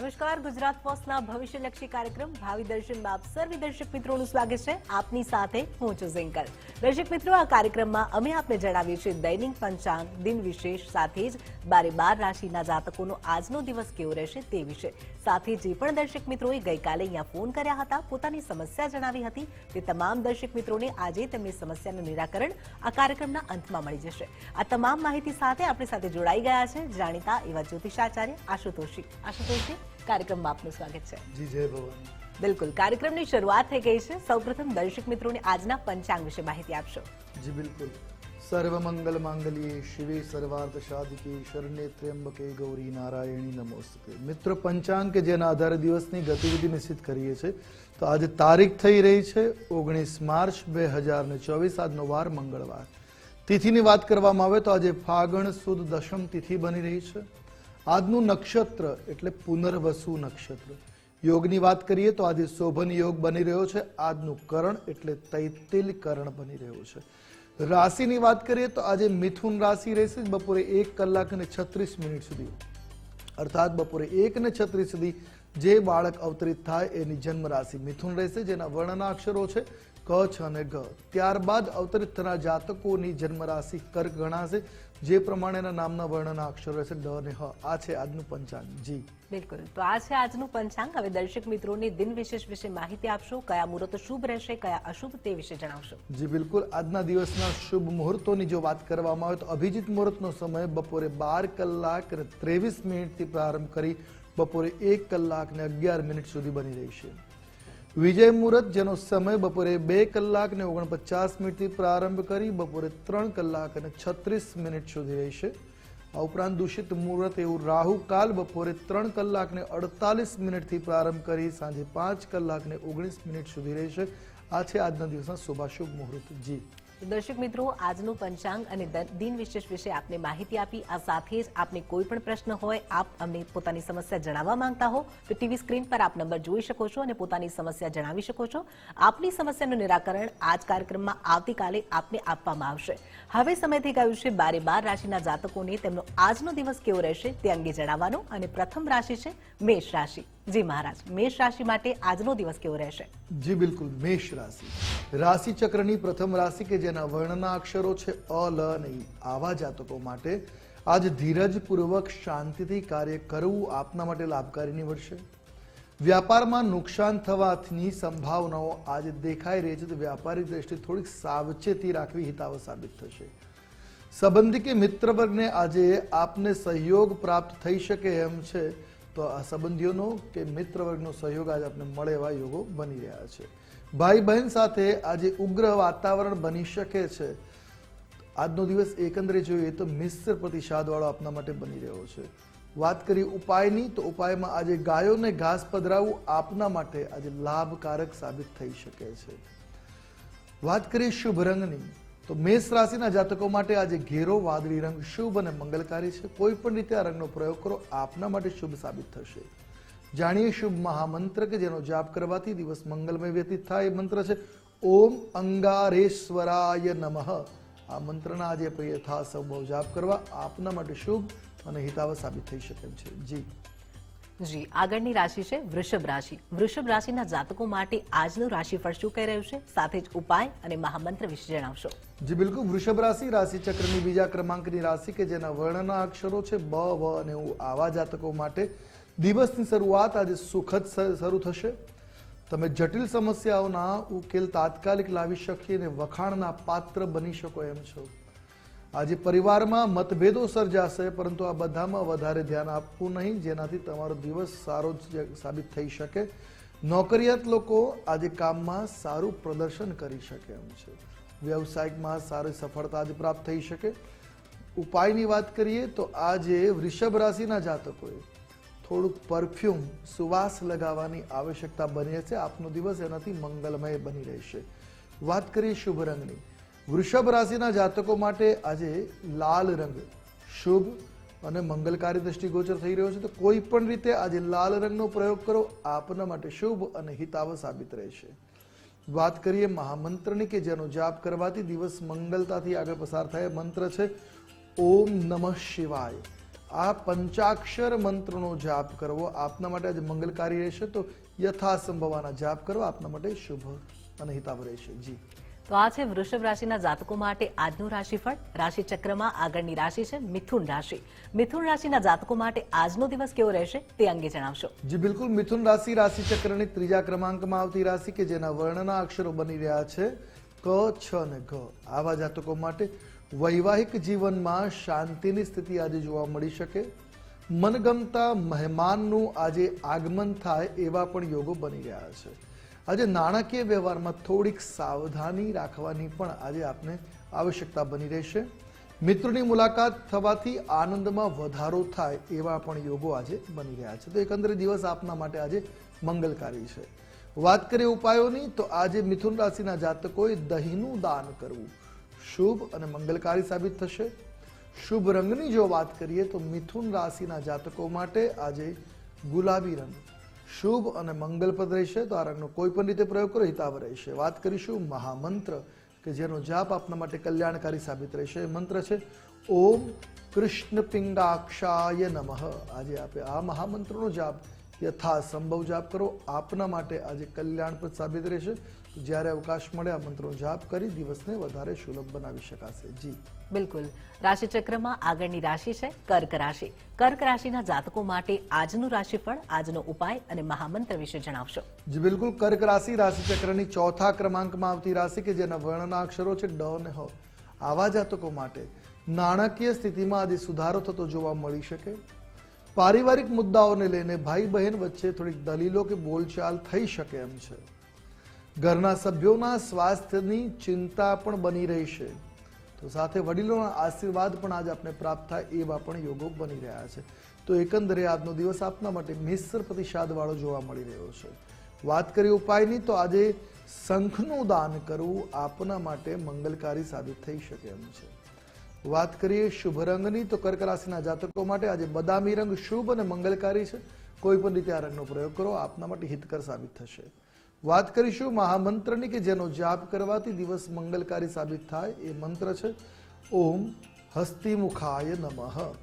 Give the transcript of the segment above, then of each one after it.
નમસ્કાર, ગુજરાત પોસ્ટના ભવિષ્યલક્ષી કાર્યક્રમ ભાવિ દર્શનમાં આપ સર્વે દર્શક મિત્રોનું સ્વાગત છે આપની સાથે હું છું ઝિંકર દર્શક મિત્રો, આ કાર્યક્રમમાં અમે આપને જણાવીએ છીએ દૈનિક પંચાંગ દિન વિશેષ, સાથે જ બારે બાર રાશિના જાતકોનો આજનો દિવસ કેવો રહેશે તે વિશે. સાથે જે પણ દર્શક મિત્રોએ ગઈકાલે અહીંયા ફોન કર્યા હતા, પોતાની સમસ્યા જણાવી હતી, તે તમામ દર્શક મિત્રોને આજે તેમની સમસ્યાનું નિરાકરણ આ કાર્યક્રમના અંતમાં મળી જશે. આ તમામ માહિતી સાથે આપણી સાથે જોડાઈ ગયા છે જાણીતા એવા જ્યોતિષાચાર્ય આશુતોષી. આશુતોષી કાર્યક્રમમાં આપનું સ્વાગત છે. જી જય ભવાની બિલકુલ. કાર્યક્રમની શરૂઆત થઈ ગઈ છે. સૌપ્રથમ દર્શક મિત્રોને આજના પંચાંગ વિશે માહિતી આપશો. જી બિલકુલ. સર્વ મંગલ માંગલ્યે શિવે સર્વાર્થ સાધિકે શરણે ત્ર્યંબકે ગૌરી નારાયણી નમોસ્તે. મિત્ર પંચાંગ કે જેના આધારે દિવસની ગતિવિધિ નિશ્ચિત કરીએ છીએ તો આજે તારીખ થઈ રહી છે ઓગણીસ માર્ચ બે હજાર ને ચોવીસ આજનો વાર મંગળવાર. તિથિની વાત કરવામાં આવે તો આજે ફાગણ સુદ દશમ તિથિ બની રહી છે. આજનું નક્ષત્ર એટલે પુનર્વસુ નક્ષત્ર. યોગની વાત કરીએ તો આજે શોભન યોગ બની રહ્યો છે. આજનું કરણ એટલે તૈતિલ કરણ બની રહ્યો છે. રાશિની વાત કરીએ તો આજે મિથુન રાશિ રહેશે. બપોરે એક કલાક અને છત્રીસ મિનિટ સુધી. અર્થાત બપોરે એક ને છત્રીસ સુધી જે બાળક અવતરિત થાય એની જન્મ રાશિ મિથુન રહેશે જેના વર્ણના અક્ષરો છે ક છ અને ગ. ત્યારબાદ અવતરિત થનાર જાતકોની જન્મ રાશિ કર્ક ગણાશે જે પ્રમાણેના નામના વર્ણના અક્ષરો રહેશે ડ અને હ. આ છે આજનું પંચાંગ. જી. બિલકુલ. તો આ છે આજનું પંચાંગ. હવે દર્શક મિત્રોને દિન વિશેષ વિશે માહિતી આપશો. કયા મુહૂર્ત શુભ રહેશે કયા અશુભ તે વિશે જણાવશો. જી બિલકુલ. આજના દિવસના શુભ મુહૂર્તોની જો વાત કરવામાં આવે તો અભિજીત મુહૂર્તનો સમય બપોરે બાર કલાક ત્રેવીસ મિનિટથી પ્રારંભ કરી બપોરે એક કલાક ને અગિયાર મિનિટ સુધી બની રહેશે વિજય મુહૂર્ત જેનો સમય બપોરે બે કલાક ને ઓગણપચાસ મિનિટથી પ્રારંભ કરી બપોરે ત્રણ કલાક અને છત્રીસ મિનિટ સુધી રહેશે આ ઉપરાંત દૂષિત મુહૂર્ત એવું રાહુ કાલ બપોરે ત્રણ કલાક ને અડતાલીસ મિનિટથી પ્રારંભ કરી સાંજે પાંચ કલાક ને ઓગણીસ મિનિટ સુધી રહેશે આ છે આજના દિવસના શુભાશુભ મુહૂર્ત. જી. દર્શક મિત્રો, આજનું પંચાંગ અને દિન વિશેષ વિશે આપને માહિતી આપી. આ સાથે જ આપને કોઈ પણ પ્રશ્ન હોય, આપ અમને પોતાની સમસ્યા જણાવવા માંગતા હો, તો ટીવી સ્ક્રીન પર આપ નંબર જોઈ શકો છો અને પોતાની સમસ્યા જણાવી શકો છો. આપની સમસ્યાનું નિરાકરણ આજ કાર્યક્રમમાં આવતીકાલે આપને આપવામાં આવશે. હવે સમય થઈ ગયું છે? બારે બાર રાશિના જાતકોને તેમનો આજનો દિવસ કેવો રહેશે તે અંગે જણાવવાનો અને પ્રથમ રાશિ છે, મેષ રાશિ. જી મહારાજ, મેષ રાશિ માટે આજનો દિવસ કેવો રહેશે? જી બિલકુલ, મેષ રાશિ. રાશિ ચક્રની પ્રથમ રાશિ કે જેના વર્ણના અક્ષરો છે અ, લ નહીં આવા જાતકો માટે આજ ધીરજપૂર્વક શાંતિથી કાર્ય કરવું આપના માટે લાભકારી નીવડશે. વ્યાપારમાં નુકસાન થવાની સંભાવનાઓ આજે દેખાઈ રહી છે, તો વ્યાપારી દ્રષ્ટિએ થોડીક સાવચેતી રાખવી હિતાવ સાબિત થશે. સંબંધી કે મિત્ર વર્ગને આજે આપને સહયોગ પ્રાપ્ત થઈ શકે એમ છે તો આ સંબંધીઓનો કે મિત્ર વર્ગનો સહયોગ આજે આપણે મળે એવા યોગો બની રહ્યા છે. ભાઈ બહેન સાથે આજે ઉગ્ર વાતાવરણ બની શકે છે. આજનો દિવસ એકંદરે જોઈએ તો મિશ્ર પ્રતિસાદવાળો આપના માટે બની રહ્યો છે. વાત કરીએ ઉપાયની, તો ઉપાયમાં આજે ગાયોને ઘાસ પધરાવવું આપના માટે આજે લાભકારક સાબિત થઈ શકે છે. વાત કરીએ શુભ રંગની તો મેષ રાશિના જાતકો માટે આજે ઘેરો, વાદળી રંગ શુભ અને મંગલકારી છે. કોઈ પણ રીતે આ રંગનો પ્રયોગ કરો, આપના માટે શુભ સાબિત થશે. જાણીએ શુભ મહામંત્ર કે જેનો જાપ કરવાથી દિવસ મંગલમય વ્યતીત થાય એ મંત્ર છે. ઓમ અંગારેશ્વરાય નમઃ. આ મંત્રના આજે આપણે યથાસંભવ જાપ કરવા આપના માટે શુભ અને હિતાવ સાબિત થઈ શકે છે. જી. જી, આગળની રાશિ છે વૃષભ રાશિ. વૃષભ રાશિના જાતકો માટે આજનું રાશિફળ શું કહી રહ્યું છે? સાથે જ ઉપાય અને મહામંત્ર વિશે જણાવશો. જી, બિલકુલ. વૃષભ રાશિ રાશિ ચક્રની બીજા ક્રમાંકની રાશિ કે જેના વર્ણના અક્ષરો છે બ, વ અને ઉ. આવા જાતકો માટે દિવસની શરૂઆત આજે સુખદ શરૂ થશે. તમે જટિલ સમસ્યાઓના ઉકેલ તાત્કાલિક લાવી શકીએ અને વખાણના પાત્ર બની શકો એમ છો. આજે પરિવારમાં મતભેદો સર્જાશે, પરંતુ આ બધામાં વધારે ધ્યાન આપવું નહીં, જેનાથી તમારો દિવસ સારો સાબિત થઈ શકે. નોકરિયાત લોકો આજે કામમાં સારું પ્રદર્શન કરી શકે એમ છે. વ્યવસાયિકમાં સારી સફળતા આજે પ્રાપ્ત થઈ શકે. ઉપાયની વાત કરીએ તો આજે વૃષભ રાશિના જાતકોએ થોડુંક પરફ્યુમ, સુવાસ લગાવવાની આવશ્યકતા બની રહેશે. આપનો દિવસ એનાથી મંગલમય બની રહેશે. વાત કરીએ શુભ રંગની. વૃષભ રાશિના જાતકો માટે આજે લાલ રંગ શુભ અને મંગલકારી દ્રષ્ટિગોચર થઈ રહ્યો છે. તો કોઈ પણ રીતે આજે લાલ રંગનો પ્રયોગ કરો, આપના માટે શુભ અને હિતાવ સાબિત રહેશે. વાત કરીએ મહામંત્રની કે જેનો જાપ કરવાથી દિવસ મંગલતાથી આગળ પસાર થાય મંત્ર છે, ઓમ નમઃ શિવાય. આ પંચાક્ષર મંત્રનો જાપ કરવો આપના માટે આજે મંગલકારી રહેશે. તો યથાસંભવાના જાપ કરવા આપના માટે શુભ અને હિતાવ રહેશે. જી. તો આ છે વૃષભ રાશિના જાતકો માટે આજનું રાશિફળ. રાશિ ચક્રમાં આગળની રાશિ છે મિથુન રાશિ. મિથુન રાશિના જાતકો માટે આજનો દિવસ કેવો રહેશે તે અંગે જણાવશો. જી, બિલકુલ. મિથુન રાશિ રાશિ ચક્રની ત્રીજા ક્રમાંકમાં આવતી રાશિ કે જેના વર્ણના અક્ષરો બની રહ્યા છે ક, છ અને ઘ. આવા જાતકો માટે વૈવાહિક જીવનમાં શાંતિની સ્થિતિ આજે જોવા મળી શકે. મનગમતા, મહેમાનનું આજે આગમન થાય એવા પણ યોગો બની રહ્યા છે. આજે નાણાકીય વ્યવહારમાં થોડીક સાવધાની રાખવાની પણ આજે આપને આવશ્યકતા બની રહેશે. મિત્રોની મુલાકાત થવાથી આનંદમાં વધારો થાય એવા પણ યોગો આજે બની રહ્યા છે. તો એકંદરે દિવસ આપના માટે આજે મંગલકારી છે. વાત કરીએ ઉપાયોની, તો આજે મિથુન રાશિના જાતકોએ દહીંનું દાન કરવું. શુભ અને મંગલકારી સાબિત થશે. શુભ રંગની જો વાત કરીએ, તો મિથુન રાશિના જાતકો માટે આજે ગુલાબી રંગ. શુભ અને મંગલપ્રદ રહેશે, તો આ રંગનો કોઈ પણ રીતે પ્રયોગ કરો હિતાવ રહેશે. વાત કરીશું મહામંત્ર, કે જેનો જાપ આપના માટે કલ્યાણકારી સાબિત રહેશે. મંત્ર છે, ઓમ કૃષ્ણ પિંગાક્ષાય નમઃ. આજે આપે આ મહામંત્રનો જાપ યથા સંભવ જાપ કરો. આપના માટે આજે કલ્યાણપ્રદ સાબિત રહેશે. જ્યારે અવકાશ મળે આ મંત્રો જાપ કરી દિવસને વધારે સુલભ બનાવી શકાશે. જી. બિલકુલ. રાશિચક્રમાં આગળની રાશિ છે કર્ક રાશિ. કર્ક રાશિના જાતકો માટે આજનું રાશિફળ આજનો ઉપાય અને મહામંત્ર વિશે જણાવશો. જી બિલકુલ. કર્ક રાશિ રાશિચક્રની ચોથા ક્રમાંકમાં આવતી રાશિ કે જેના વર્ણના અક્ષરો છે ડ અને હ. આવા જાતકો માટે નાણાકીય સ્થિતિમાં આજે સુધારો થતો જોવા મળી શકે. પારિવારિક મુદ્દાઓને લઈને ભાઈ બહેન વચ્ચે થોડીક દલીલો કે બોલચાલ થઈ શકે એમ છે. ઘરના સભ્યોના સ્વાસ્થ્યની ચિંતા પણ બની રહેશે તો સાથે વડીલોના આશીર્વાદ પણ આજ આપણે પ્રાપ્ત થાય એવા પણ યોગો બની રહ્યા છે. તો એકંદરે આજનો દિવસ આપના માટે મિશ્ર પ્રતિસાદવાળો જોવા મળી રહ્યો છે. વાત કરીએ ઉપાયની તો આજે શંખનું દાન કરવું આપના માટે મંગલકારી સાબિત થઈ શકે એમ છે. વાત કરીએ શુભ રંગની તો કર્ક રાશિના જાતકો માટે આજે બદામી રંગ શુભ અને મંગલકારી છે. કોઈ પણ રીતે આ રંગનો પ્રયોગ કરો, આપના માટે હિતકર સાબિત થશે. વાત કરીશું મહામંત્રની કે જેનો જાપ કરવાથી દિવસ મંગલકારી સાબિત થાય એ મંત્ર છે, ઓમ હસ્તિમુખાય નમઃ.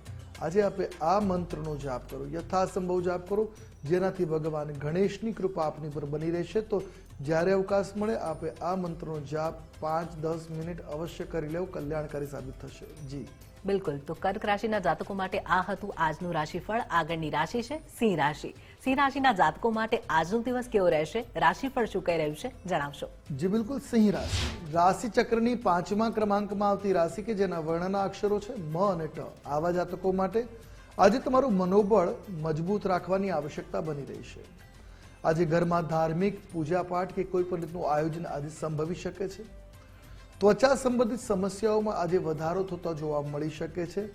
આજે આપે આ મંત્રનો જાપ કરો, યથાસંભવ જાપ કરો, જેનાથી ભગવાન ગણેશની કૃપા આપની પર બની રહેશે. તો જ્યારે અવકાશ મળે, આપે આ મંત્રનો જાપ પાંચ દસ મિનિટ અવશ્ય કરી લેવું, કલ્યાણકારી સાબિત થશે. જી. બિલકુલ. તો કર્ક રાશિના જાતકો માટે આ હતું આજનું રાશિફળ. આગળની રાશિ છે સિંહ રાશિ. સિંહ રાશિના જાતકો માટે આજનો દિવસ કેવો રહેશે? રાશિફળ શું કહી રહ્યું છે? જણાવશો. જી, બિલકુલ સિંહ રાશિ. રાશિ ચક્રની પાંચમા ક્રમાંકમાં આવતી રાશિ કે જેના વર્ણના અક્ષરો છે મ અને ટ. આવા જાતકો માટે આજે તમારું મનોબળ મજબૂત રાખવાની આવશ્યકતા બની રહી છે. આજે ઘરમાં ધાર્મિક પૂજાપાઠ કે કોઈ પણ રીતનું આયોજન આજે સંભવી શકે છે. ત્વચા સંબંધિત સમસ્યાઓમાં આજે વધારો થતો જોવા મળી શકે છે.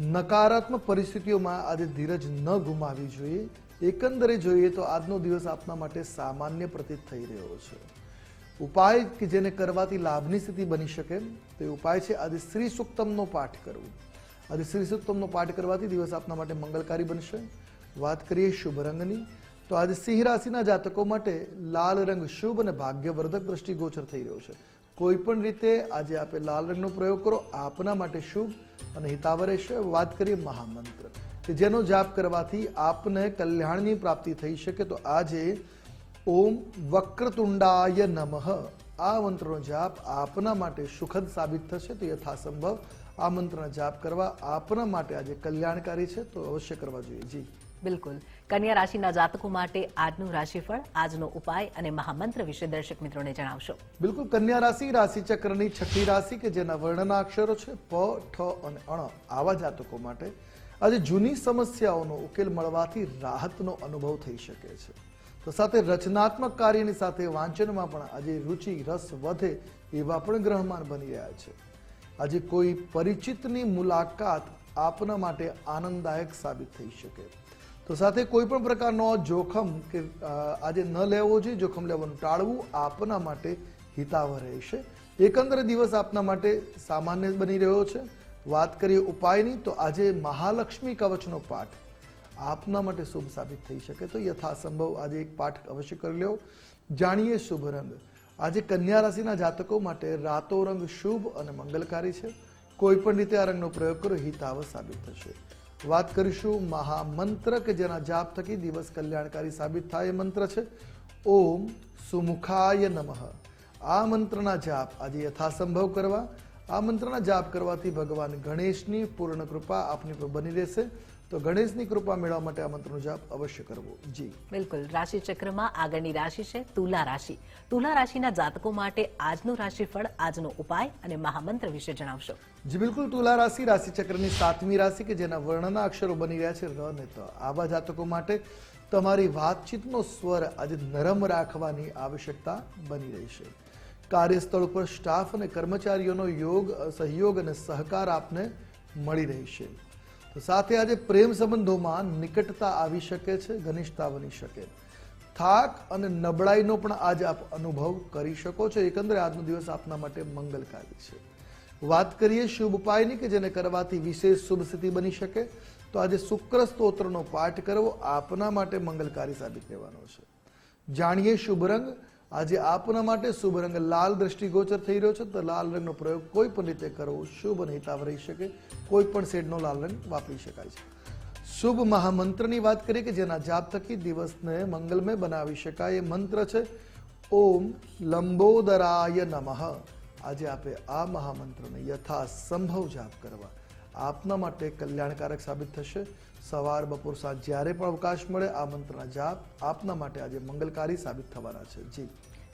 નકારાત્મક પરિસ્થિતિઓમાં આજે ધીરજ ન ગુમાવી જોઈએ. એકંદરે જોઈએ તો આજનો દિવસ આપના માટે સામાન્ય પ્રતીત થઈ રહ્યો છે. ઉપાય કે જેને કરવાથી લાભની સ્થિતિ બની શકે, તે ઉપાય છે આજે શ્રી સુક્તમનો પાઠ કરવો. આજે શ્રી સુક્તમનો પાઠ કરવાથી દિવસ આપના માટે મંગલકારી બનશે. વાત કરીએ શુભ રંગની, તો આજે સિંહ રાશિના જાતકો માટે લાલ રંગ શુભ અને ભાગ્યવર્ધક દ્રષ્ટિગોચર થઈ રહ્યો છે. કોઈ પણ રીતે આજે આપે લાલ રંગનો પ્રયોગ કરો, આપના માટે શુભ અને હિતાવ રહેશે. વાત કરીએ મહામંત્ર. કે જેનો જાપ કરવાથી આપને કલ્યાણની પ્રાપ્તિ થઈ શકે તો આજે ઓમ વક્રતુંડાય નમઃ. આ મંત્રનો જાપ આપના માટે સુખદ સાબિત થશે તો યથાસંભવ આ મંત્રના જાપ કરવા આપના માટે આજે કલ્યાણકારી છે તો અવશ્ય કરવા જોઈએ. જી. બિલકુલ. કન્યા રાશિના જાતકો માટે આજનું રાશિફળ આજનો ઉપાય અને મહામંત્ર વિશે દર્શક મિત્રોને જણાવશો. બિલકુલ કન્યા રાશિ રાશિ ચક્રની છઠ્ઠી રાશિ કે જેના વર્ણના અક્ષરો છે પ ઠ અને અણ આવા જાતકો માટે આજે જૂની સમસ્યાઓનો ઉકેલ મળવાથી રાહતનો અનુભવ થઈ શકે છે. તો સાથે રચનાત્મક કાર્યની સાથે વાંચનમાં પણ આજે રુચિ, રસ વધે એવા પણ ગ્રહમાન બની રહ્યા છે. આજે કોઈ પરિચિતની મુલાકાત આપના માટે આનંદદાયક સાબિત થઈ શકે. તો સાથે કોઈ પણ પ્રકારનો જોખમ કે આજે ન લેવો જોઈએ, જોખમ લેવાનું ટાળવું આપના માટે હિતાવહ રહેશે. એકંદરે દિવસ આપના માટે સામાન્ય બની રહ્યો છે. વાત કરીએ ઉપાયની, તો આજે મહાલક્ષ્મી કવચનો પાઠ આપના માટે શુભ સાબિત થઈ શકે તો યથાસંભવ આજે એક પાઠ અવશ્ય કરી લો જાણીએ શુભ રંગ. આજે કન્યા રાશિના જાતકો માટે રાતો રંગ શુભ અને મંગલકારી છે. કોઈ પણ રીતે આ રંગનો પ્રયોગ કરો હિતાવ સાબિત થશે. વાત કરીશું મહામંત્ર કે જેના જાપ થકી દિવસ કલ્યાણકારી સાબિત થાય એ મંત્ર છે. ઓમ સુમુખાય નમઃ. આ મંત્રના જાપ આજે યથાસંભવ કરવા આ મંત્રના જાપ કરવાથી ભગવાન ગણેશની પૂર્ણ કૃપા આપની પર બની રહેશે. તો ગણેશની કૃપા મેળવવા માટે આ મંત્રનો જાપ અવશ્ય કરવો જી બિલકુલ. રાશિ ચક્રમાં આગળની રાશિ છે તુલા રાશિ. તુલા રાશિના જાતકો માટે આજનું રાશિફળ આજનો ઉપાય અને મહામંત્ર વિશે જણાવશો. જી બિલકુલ. તુલા રાશિ રાશિ ચક્રની સાતમી રાશિ કે જેના વર્ણના અક્ષરો બની રહ્યા છે ર ને ત. આવા જાતકો માટે તમારી વાતચીતનો સ્વર આજે નરમ રાખવાની આવશ્યકતા બની રહી છે. કાર્યસ્થળ ઉપર સ્ટાફ અને કર્મચારીઓનો યોગ, સહયોગ અને સહકાર આપને મળી રહેશે સાથે આજે પ્રેમ સંબંધોમાં નિકટતા આવી શકે છે, ઘનિષ્ઠતા બની શકે. થાક અને નબળાઈનો પણ આજ આપ અનુભવ કરી શકો છો. એકંદરે આજનો દિવસ આપના માટે મંગલકારી છે. વાત કરીએ શુભ ઉપાયની કે જેને કરવાથી વિશેષ શુભ સ્થિતિ બની શકે, તો આજે શુક્ર સ્તોત્રનો પાઠ કરવો આપના માટે મંગલકારી સાબિત રહેવાનો છે. જાણીએ શુભ રંગ આજે આપના માટે શુભ રંગ લાલ દ્રષ્ટિગોચર થઈ રહ્યો છે તો લાલ રંગનો પ્રયોગ કોઈ પણ રીતે કરવો શુભ અને હિતાવ રહી શકે. કોઈ પણ શેડનો લાલ રંગ વાપરી શકાય છે. શુભ મહામંત્રની વાત કરીએ કે જેના જાપ થકી દિવસને મંગલમય બનાવી શકાય એ મંત્ર છે, ઓમ લંબોદરાય નમઃ. આજે આપે આ મહામંત્રને યથા સંભવ જાપ કરવા. આપના માટે કલ્યાણકારક સાબિત થશે. સવાર બપોર સાંજ જ્યારે પણ અવકાશ મળે આ મંત્રના જાપ આપના માટે આજે મંગલકારી સાબિત થવાના છે. જી.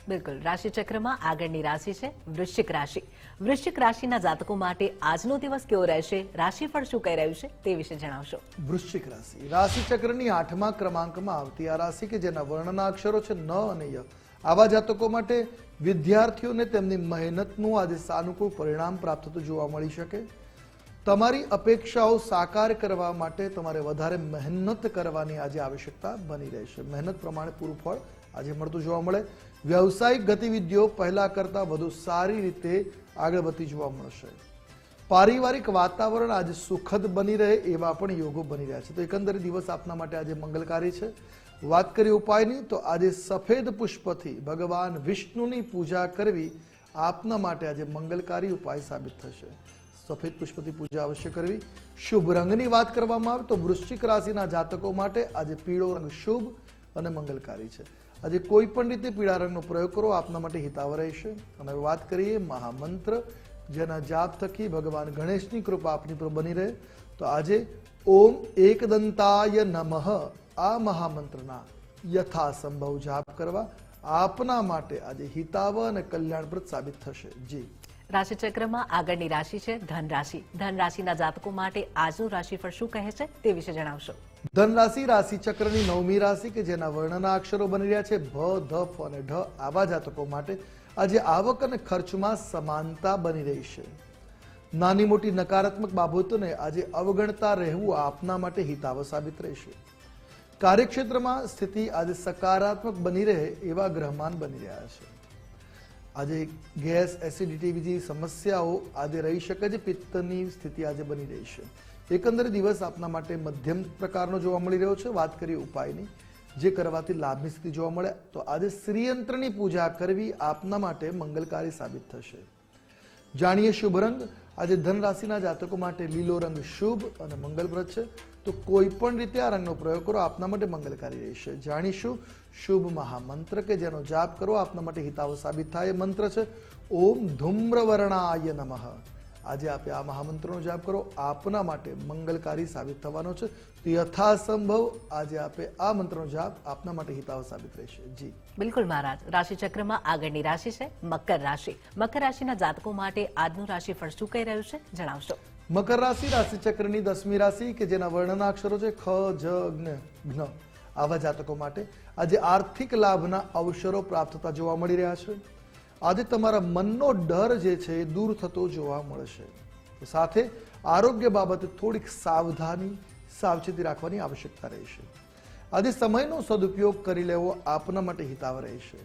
બિલકુલ. રાશિચક્રમાં આગળની રાશિ છે વૃશ્ચિક રાશિ. વૃશ્ચિક રાશિના જાતકો માટે આજનો દિવસ કેવો રહેશે? રાશિફળ શું કહી રહ્યું છે તે વિશે જણાવશો. વૃશ્ચિક રાશિ. રાશિચક્રની આઠમા ક્રમાંકમાં આવતી આ રાશિ કે જેના વર્ણના અક્ષરો છે ન અને ય. આવા જાતકો માટે વિદ્યાર્થીઓને તેમની મહેનતનું આજે સાનુકૂળ પરિણામ પ્રાપ્ત થતું જોવા મળી શકે. તમારી અપેક્ષાઓ સાકાર કરવા માટે તમારે વધારે મહેનત કરવાની આજે આવશ્યકતા બની રહેશે મહેનત પ્રમાણે પૂરું ફળ આજે મળતું જોવા મળે. વ્યવસાયિક ગતિવિધિઓ પહેલા કરતાં વધુ સારી રીતે આગળ વધતી જોવા મળશે. પારિવારિક વાતાવરણ આજે સુખદ બની રહે એવા પણ યોગો બની રહ્યા છે. તો એકંદરે દિવસ આપના માટે આજે મંગલકારી છે. વાત કરીએ ઉપાયની, તો આજે સફેદ પુષ્પથી ભગવાન વિષ્ણુની પૂજા કરવી આપના માટે આજે મંગલકારી ઉપાય સાબિત થશે. સફેદ પુષ્પથી પૂજા અવશ્ય કરવી. શુભ રંગની વાત કરવામાં આવે તો વૃશ્ચિક રાશિના જાતકો માટે આજે પીળો રંગ શુભ અને મંગલકારી છે. આજે કોઈ પણ રીતે પીળા રંગનો પ્રયોગ કરો, આપના માટે હિતાવ રહેશે. અને વાત કરીએ મહામંત્ર. જેના જાપ થકી ભગવાન ગણેશની કૃપા આપની પર બની રહે. તો આજે ઓમ એકદંતાય નમઃ. આ મહામંત્રના યથાસંભવ જાપ કરવા આપના માટે આજે હિતાવ અને કલ્યાણપ્રદ સાબિત થશે. જી. રાશિ ચક્રમાં આગળની રાશિ છે ધન રાશિ ધન રાશિના જાતકો માટે આજનું રાશિફળ શું કહે છે તે વિશે જણાવશો. ધન રાશિ રાશિ ચક્રની નવમી રાશિ કે જેના વર્ણના અક્ષરો બની રહ્યા છે, ભ, ધ, ફ અને ઢ આવા જાતકો માટે આજે આવક અને ખર્ચમાં સમાનતા બની રહી છે. નાની મોટી નકારાત્મક બાબતોને આજે અવગણતા રહેવું આપના માટે હિતાવ સાબિત રહેશે. કાર્યક્ષેત્રમાં સ્થિતિ આજે સકારાત્મક બની રહે એવા ગ્રહમાન બની રહ્યા છે. આજે ગેસ એસિડિટી બીજી સમસ્યાઓ આજે રહી શકે છે, પિત્તની સ્થિતિ આજે બની રહી છે. એકંદરે દિવસ આપના માટે મધ્યમ પ્રકારનો જોવા મળી રહ્યો છે. વાત કરીએ ઉપાયની. જે કરવાથી લાભની સ્થિતિ જોવા મળે, તો આજે શ્રીયંત્રની પૂજા કરવી આપના માટે મંગલકારી સાબિત થશે. જાણીએ શુભ રંગ. આજે ધન રાશિના જાતકો માટે લીલો રંગ શુભ અને મંગલપ્રદ છે. તો કોઈ પણ રીતે આ રંગનો પ્રયોગ કરો, આપના માટે મંગલકારી રહેશે. જાણીશું શુભ મહામંત્ર કે જેનો જાપ કરો આપના માટે હિતાવ સાબિત થાય એ મંત્ર છે. ઓમ ધૂમ્રવર્ણાય નમઃ. આજે આપે આ મહામંત્રનો જાપ કરો આપના માટે મંગલકારી સાબિત થવાનો છે. તો યથાસંભવ આજે આપે આ મંત્રનો જાપ આપના માટે હિતાવ સાબિત રહેશે. જી. બિલકુલ મહારાજ રાશિ ચક્રમાં આગળની રાશિ છે મકર રાશિ. મકર રાશિના જાતકો માટે આજનું રાશિફળ શું કહી રહ્યું છે જણાવશો. મકર રાશિ રાશિ ચક્રની દસમી રાશિ કે જેના વર્ણના અક્ષરો છે ખ જ જ્ઞ જ્ઞ આવા જાતકો માટે આજે આર્થિક લાભના અવસરો પ્રાપ્ત થતા જોવા મળી રહ્યા છે. આજે તમારા મનનો ડર જે છે એ દૂર થતો જોવા મળશે. સાથે આરોગ્ય બાબતે થોડીક સાવધાની, સાવચેતી રાખવાની આવશ્યકતા રહેશે. આજે સમયનો સદુપયોગ કરી લેવો આપના માટે હિતાવ રહેશે.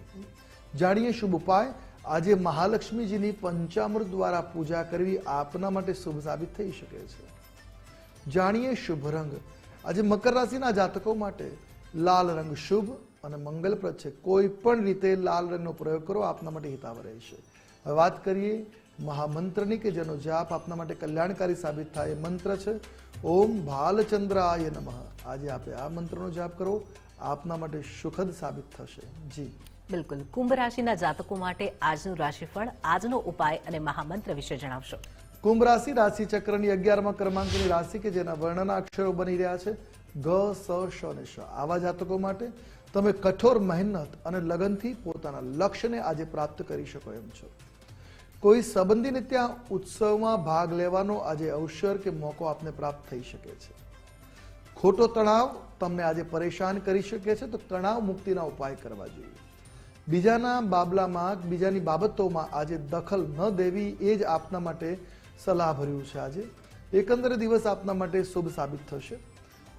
જાણીએ શુભ ઉપાય, આજે મહાલક્ષ્મીજીની પંચામૃત દ્વારા પૂજા કરવી આપના માટે શુભ સાબિત થઈ શકે છે. જાણીએ શુભ રંગ, આજે મકર રાશિના જાતકો માટે લાલ રંગ શુભ અને મંગલપ્રદ છે. કોઈ પણ રીતે લાલ રંગનો પ્રયોગ કરો આપના માટે હિતાવ રહેશે. હવે વાત કરીએ મહામંત્રની કે જેનો જાપ આપના માટે કલ્યાણકારી સાબિત થાય એ મંત્ર છે. ઓમ ભાલચંદ્રાય નમઃ. આજે આપે આ મંત્રનો જાપ કરો. આપના માટે સુખદ સાબિત થશે. જી. બિલકુલ. કુંભ રાશિના જાતકો માટે આજનું રાશિફળ આજનો ઉપાય અને મહામંત્ર વિશે જણાવશો. કુંભ રાશિ રાશિ ચક્રની અગિયારમાં ક્રમાંકની રાશિ કે જેના વર્ણના અક્ષરો બની રહ્યા છે. ગ, સ શ અને શ આવા જાતકો માટે તમે કઠોર મહેનત અને લગનથી પોતાના લક્ષ્યને આજે પ્રાપ્ત કરી શકો એમ છો. કોઈ સંબંધીને ત્યાં ઉત્સવમાં ભાગ લેવાનો આજે અવસર કે મોકો આપને પ્રાપ્ત થઈ શકે છે. ખોટો તણાવ તમને આજે પરેશાન કરી શકે છે, તો તણાવ મુક્તિના ઉપાય કરવા જોઈએ. બીજાના બાબલામાં બીજાની બાબતોમાં આજે દખલ ન દેવી એ જ આપના માટે સલાહભર્યું છે આજે. એકંદરે દિવસ આપના માટે શુભ સાબિત થશે.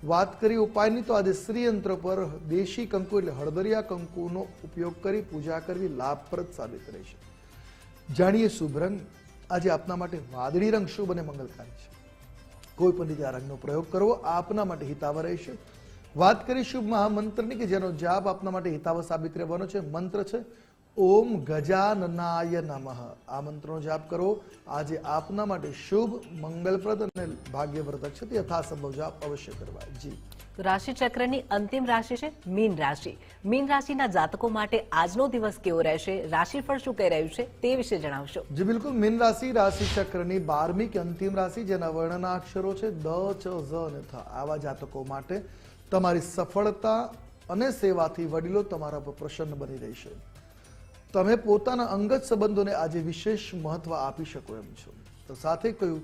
વાત કરી ઉપાયની તો આજે શ્રીયંત્ર પર દેશી કંકુ એટલે હળદરિયા કંકુનો ઉપયોગ કરી પૂજા કરવી લાભપ્રદ સાબિત રહેશે જાણીએ શુભ રંગ. આજે આપના માટે વાદળી રંગ શુભ અને મંગલકારી છે. કોઈ પણ રીતે આ રંગનો પ્રયોગ કરવો આપના માટે હિતાવ રહેશે વાત કરી શુભ મહામંત્રની કે જેનો જાપ આપના માટે હિતાવ સાબિત રહેવાનો છે. મંત્ર છે ઓમ ગજાનનાય નમઃ. આ મંત્રનો જાપ કરો. આજે આપના માટે શુભ મંગલપ્રદ અને ભાગ્યવર્ધક છે. તે યથાસંભવ જાપ અવશ્ય કરવા જી. રાશિ ચક્રની અંતિમ રાશિ છે મીન રાશિ. મીન રાશિના જાતકો માટે આજનો દિવસ કેવો રહેશે? રાશિફળ શું કહી રહ્યું છે તે વિશે જણાવશો. જી બિલકુલ. મીન રાશિ રાશિ ચક્રની બારમી કે અંતિમ રાશિ જેના વર્ણના અક્ષરો છે દ ચ ઝ અને થ. આવા જાતકો માટે તમારી સફળતા અને સેવાથી વડીલો તમારા પર પ્રસન્ન બની રહેશે. તમે પોતાના અંગત સંબંધોને આજે વિશેષ મહત્વ આપી શકો એમ છો. તો સાથે કહ્યું,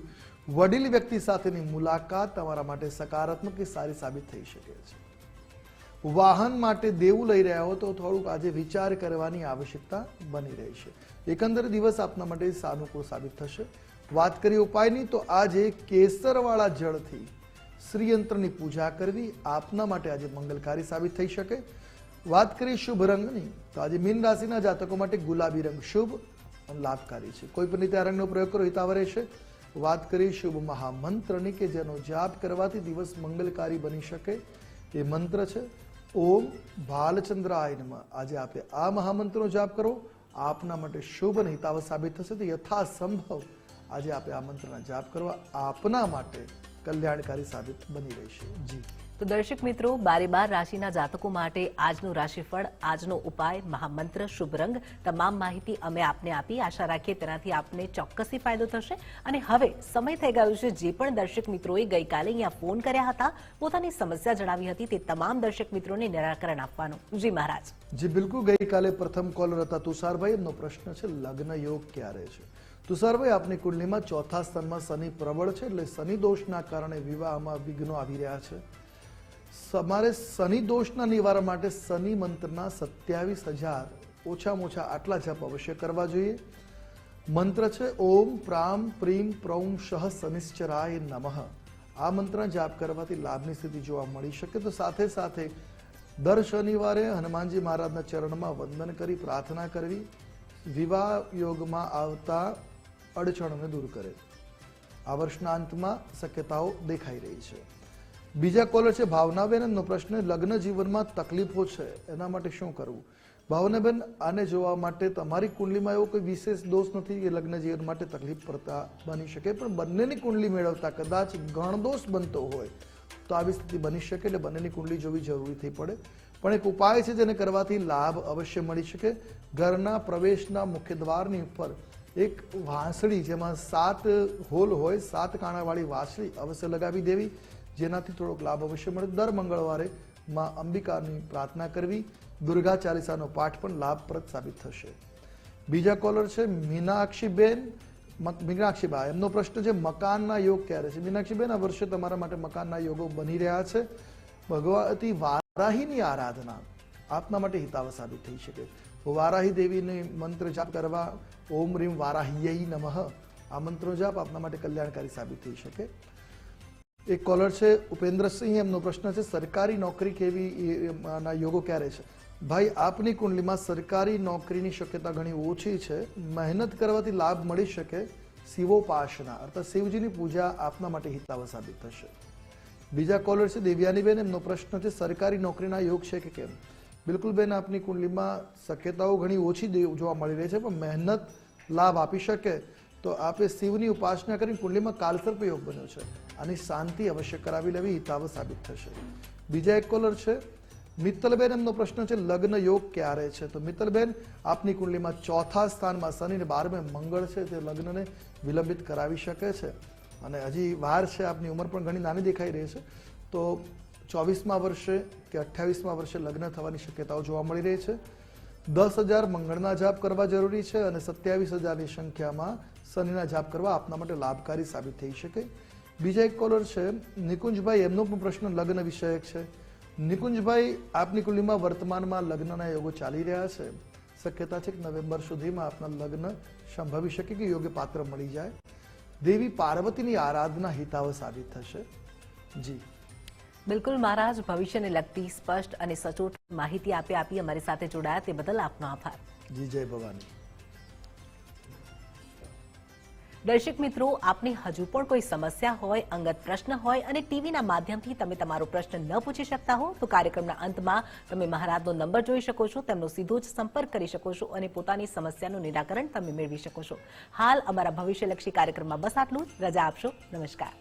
વડીલ વ્યક્તિ સાથેની મુલાકાત તમારા માટે સકારાત્મક કે સારી સાબિત થઈ શકે છે. વાહન માટે દેવું લઈ રહ્યા હો તો થોડુંક આજે વિચાર કરવાની આવશ્યકતા બની રહી છે. એકંદર દિવસ આપના માટે સાનુકૂળ સાબિત થશે. વાત કરીએ ઉપાયની તો આજે કેસરવાળા જળથી શ્રીયંત્રની પૂજા કરવી આપના માટે આજે મંગલકારી સાબિત થઈ શકે. વાત કરીએ શુભ રંગની, તો આજે મીન રાશિના જાતકો માટે ગુલાબી રંગ શુભ અને લાભકારી છે. કોઈ પણ રીતે આ રંગનો પ્રયોગ કરો હિતાવ રહેશે. વાત કરીએ શુભ મહામંત્રની કે જેનો જાપ કરવાથી દિવસ મંગલકારી બની શકે એ મંત્ર છે. ઓમ ભાલચંદ્રાય નમઃ. આજે આપે આ મહામંત્રનો જાપ કરો. આપના માટે શુભ અને હિતાવ સાબિત થશે. તો યથાસંભવ આજે આપે આ મંત્રના જાપ કરવા આપના માટે કલ્યાણકારી સાબિત બની રહેશે. જી. તો દર્શક મિત્રો બારે બાર રાશિના જાતકો માટે આજનું રાશિફળ, આજનો ઉપાય, મહામંત્ર, શુભ રંગ, તમામ માહિતી અમે આપને આપી. આશા રાખીએ તેનાથી આપને ચોક્કસથી ફાયદો થશે. અને હવે સમય થઈ ગયો છે, જે પણ દર્શક મિત્રોએ ગઈકાલે અહીંયા ફોન કર્યા હતા, પોતાની સમસ્યા જણાવી હતી તે તમામ દર્શક મિત્રોને નિરાકરણ આપવાનું. જી મહારાજ. જી, બિલકુલ. ગઈકાલે પ્રથમ કોલર હતા તુષારભાઈ. એમનો પ્રશ્ન છે, લગ્ન યોગ ક્યારે છે? તુષારભાઈ, આપની કુંડલીમાં ચોથા સ્થાનમાં શનિ પ્રબળ છે, એટલે શનિ દોષના કારણે વિવાહમાં વિઘ્નો આવી રહ્યા છે. તમારે શનિ દોષના નિવારણ માટે શનિ મંત્રના સત્યાવીસ હજાર ઓછામાં ઓછા આટલા જપ અવશ્ય કરવા જોઈએ. મંત્ર છે, ઓમ પ્રામ પ્રીમ પ્રૌમ શહ શનિશ્ચરાય નમઃ. આ મંત્ર જાપ કરવાથી લાભની સ્થિતિ જોવા મળી શકે. તો સાથે સાથે દર શનિવારે હનુમાનજી મહારાજના ચરણમાં વંદન કરી પ્રાર્થના કરવી. વિવાહ યોગમાં આવતા અડચણોને દૂર કરે. આ વર્ષના અંતમાં શક્યતાઓ દેખાઈ રહી છે. બીજા કોલર છે, ભાવનાબેન એમનો પ્રશ્ન લગ્ન જીવનમાં તકલીફો છે, એના માટે શું કરવું? ભાવનાબેન, આને જોવા માટે તમારી કુંડલીમાં એવો કોઈ વિશેષ દોષ નથી કે લગ્ન જીવન માટે તકલીફ પડતા બની શકે, પણ બંનેની કુંડલી મેળવતા કદાચ ગણદોષ બનતો હોય તો આવી સ્થિતિ બની શકે એટલે બંનેની કુંડલી જોવી જરૂરી થઈ પડે. પણ એક ઉપાય છે જેને કરવાથી લાભ અવશ્ય મળી શકે. ઘરના પ્રવેશના મુખ્ય દ્વારની ઉપર એક વાંસળી જેમાં સાત હોલ હોય, સાત કાણાવાળી વાંસળી અવશ્ય લગાવી દેવી. જેનાથી થોડોક લાભ અવશ્ય મળે. દર મંગળવારે માં અંબિકાની પ્રાર્થના કરવી, દુર્ગા ચાલીસાનો પાઠ પણ લાભપ્રદ સાબિત થશે. બીજા કોલર છે, મીનાક્ષીબેન મીનાક્ષીબા. એમનો પ્રશ્ન છે, મકાનના યોગ ક્યારે છે? મીનાક્ષીબેન, આ વર્ષે તમારા માટે મકાનના યોગો બની રહ્યા છે. ભગવતી વારાહીની આરાધના આપના માટે હિતાવ સાબિત થઈ શકે. વારાહી દેવીને મંત્ર જાપ કરવા, ઓમ રીમ વારાહ્યય નમઃ. આ મંત્રો જાપ આપના માટે કલ્યાણકારી સાબિત થઈ શકે. એક કોલર છે, ઉપેન્દ્રસિંહ, એમનો પ્રશ્ન છે, સરકારી નોકરી કેવી ના યોગો ક્યારે છે? ભાઈ, આપની કુંડલીમાં સરકારી નોકરીની શક્યતા ઘણી ઓછી છે. મહેનત કરવાથી લાભ મળી શકે શિવોપાસના. અર્થાત શિવજીની પૂજા આપના માટે હિતાવ સાબિત થશે. બીજા કોલર છે, દેવ્યાનીબેન એમનો પ્રશ્ન છે, સરકારી નોકરીના યોગ છે કે કેમ? બિલકુલ બેન, આપની કુંડલીમાં શક્યતાઓ ઘણી ઓછી જોવા મળી રહી છે, પણ મહેનત લાભ આપી શકે તો આપે શિવની ઉપાસના કરીને કુંડલીમાં કાલસર્પ યોગ બન્યો છે. આની શાંતિ અવશ્ય કરાવી લેવી હિતાવ સાબિત થશે. બીજા એક કોલર છે. મિત્તલબેન, એમનો પ્રશ્ન છે, લગ્ન યોગ ક્યારે છે? તો મિત્તલબેન, આપની કુંડલીમાં ચોથા સ્થાનમાં શનિ ને બારમે મંગળ છે, તે લગ્નને વિલંબિત કરાવી શકે છે. અને હજી વાર છે, આપની ઉંમર પણ ઘણી નાની દેખાઈ રહી છે. તો ચોવીસમાં વર્ષે કે અઠ્યાવીસમાં વર્ષે લગ્ન થવાની શક્યતાઓ જોવા મળી રહી છે. દસ હજાર મંગળના જાપ કરવા જરૂરી છે અને સત્યાવીસ હજારની સંખ્યામાં શનિના જાપ કરવા આપના માટે લાભકારી સાબિત થઈ શકે. બીજા એક કોલર છે નિકુંજભાઈ એમનો પણ પ્રશ્ન લગ્ન વિષયક છે. નિકુંજભાઈ આપની કુંડલીમાં વર્તમાનમાં લગ્નના યોગો ચાલી રહ્યા છે. શક્યતા છે કે નવેમ્બર સુધીમાં આપના લગ્ન સંભવી શકે કે યોગ્ય પાત્ર મળી જાય. દેવી પાર્વતીની આરાધના હિતાવ સાબિત થશે. જી. બિલકુલ મહારાજ ભવિષ્યને લગતી સ્પષ્ટ અને સચોટ માહિતી આપી આપી અમારી સાથે જોડાયા. તે બદલ આપનો આભાર. જી જય ભવાની. દર્શક મિત્રો, આપની હજુ પણ કોઈ સમસ્યા હોય, અંગત પ્રશ્ન હોય અને ટીવીના માધ્યમથી તમે તમારો પ્રશ્ન ન પૂછી શકતા હો, તો કાર્યક્રમના અંતમાં તમે મહારાજનો નંબર જોઈ શકો છો, તેમનો સીધો જ સંપર્ક કરી શકો છો અને પોતાની સમસ્યાનું નિરાકરણ તમે મેળવી શકો છો. હાલ અમારા ભવિષ્યલક્ષી કાર્યક્રમમાં બસ આટલું જ. રજા આપશો. નમસ્કાર.